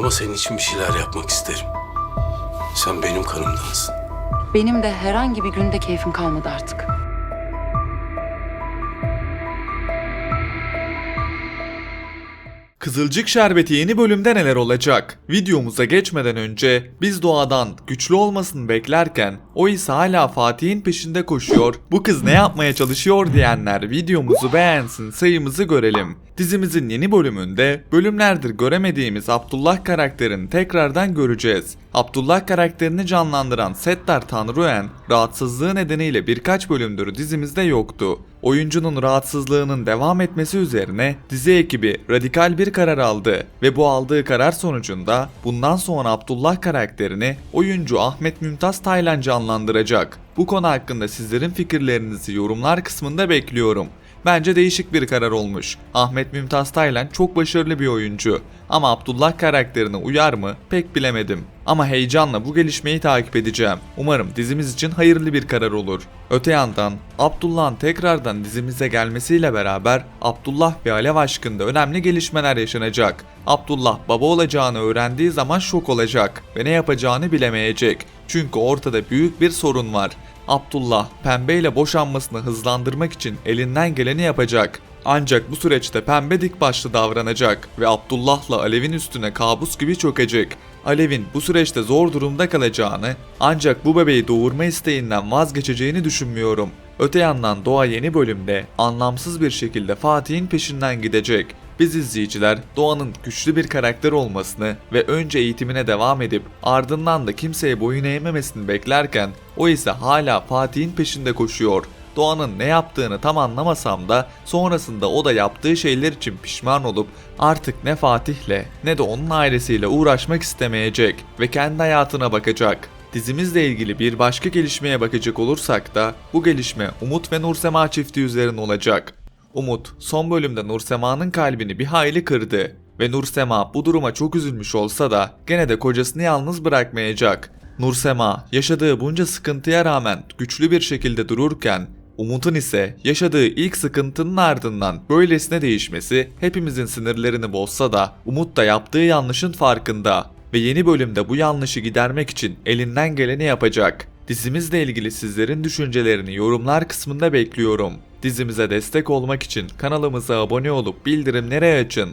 Ama senin için bir şeyler yapmak isterim. Sen benim kanımdansın. Benim de herhangi bir günde keyfim kalmadı artık. Kızılcık Şerbeti yeni bölümde neler olacak? Videomuza geçmeden önce biz doğadan güçlü olmasını beklerken o ise hala Fatih'in peşinde koşuyor. Bu kız ne yapmaya çalışıyor diyenler videomuzu beğensin sayımızı görelim. Dizimizin yeni bölümünde bölümlerdir göremediğimiz Abdullah karakterini tekrardan göreceğiz. Abdullah karakterini canlandıran Settar Tanrıen rahatsızlığı nedeniyle birkaç bölümdür dizimizde yoktu. Oyuncunun rahatsızlığının devam etmesi üzerine dizi ekibi radikal bir karar aldı ve bu aldığı karar sonucunda bundan sonra Abdullah karakterini oyuncu Ahmet Mümtaz Taylan canlandıracak. Bu konu hakkında sizlerin fikirlerinizi yorumlar kısmında bekliyorum. Bence değişik bir karar olmuş. Ahmet Mümtaz Taylan çok başarılı bir oyuncu. Ama Abdullah karakterine uyar mı pek bilemedim. Ama heyecanla bu gelişmeyi takip edeceğim. Umarım dizimiz için hayırlı bir karar olur. Öte yandan Abdullah'ın tekrardan dizimize gelmesiyle beraber Abdullah ve Alev aşkında önemli gelişmeler yaşanacak. Abdullah baba olacağını öğrendiği zaman şok olacak ve ne yapacağını bilemeyecek. Çünkü ortada büyük bir sorun var. Abdullah Pembe ile boşanmasını hızlandırmak için elinden geleni yapacak. Ancak bu süreçte Pembe dik başlı davranacak ve Abdullah'la Alev'in üstüne kabus gibi çökecek. Alev'in bu süreçte zor durumda kalacağını ancak bu bebeği doğurma isteğinden vazgeçeceğini düşünmüyorum. Öte yandan Doğa yeni bölümde anlamsız bir şekilde Fatih'in peşinden gidecek. Biz izleyiciler Doğan'ın güçlü bir karakter olmasını ve önce eğitimine devam edip ardından da kimseye boyun eğmemesini beklerken o ise hala Fatih'in peşinde koşuyor. Doğan'ın ne yaptığını tam anlamasam da sonrasında o da yaptığı şeyler için pişman olup artık ne Fatih'le ne de onun ailesiyle uğraşmak istemeyecek ve kendi hayatına bakacak. Dizimizle ilgili bir başka gelişmeye bakacak olursak da bu gelişme Umut ve Nursema çifti üzerine olacak. Umut son bölümde Nursema'nın kalbini bir hayli kırdı ve Nursema bu duruma çok üzülmüş olsa da gene de kocasını yalnız bırakmayacak. Nursema yaşadığı bunca sıkıntıya rağmen güçlü bir şekilde dururken Umut'un ise yaşadığı ilk sıkıntının ardından böylesine değişmesi hepimizin sinirlerini bozsa da Umut da yaptığı yanlışın farkında ve yeni bölümde bu yanlışı gidermek için elinden geleni yapacak. Dizimizle ilgili sizlerin düşüncelerini yorumlar kısmında bekliyorum. Dizimize destek olmak için kanalımıza abone olup bildirimleri açın.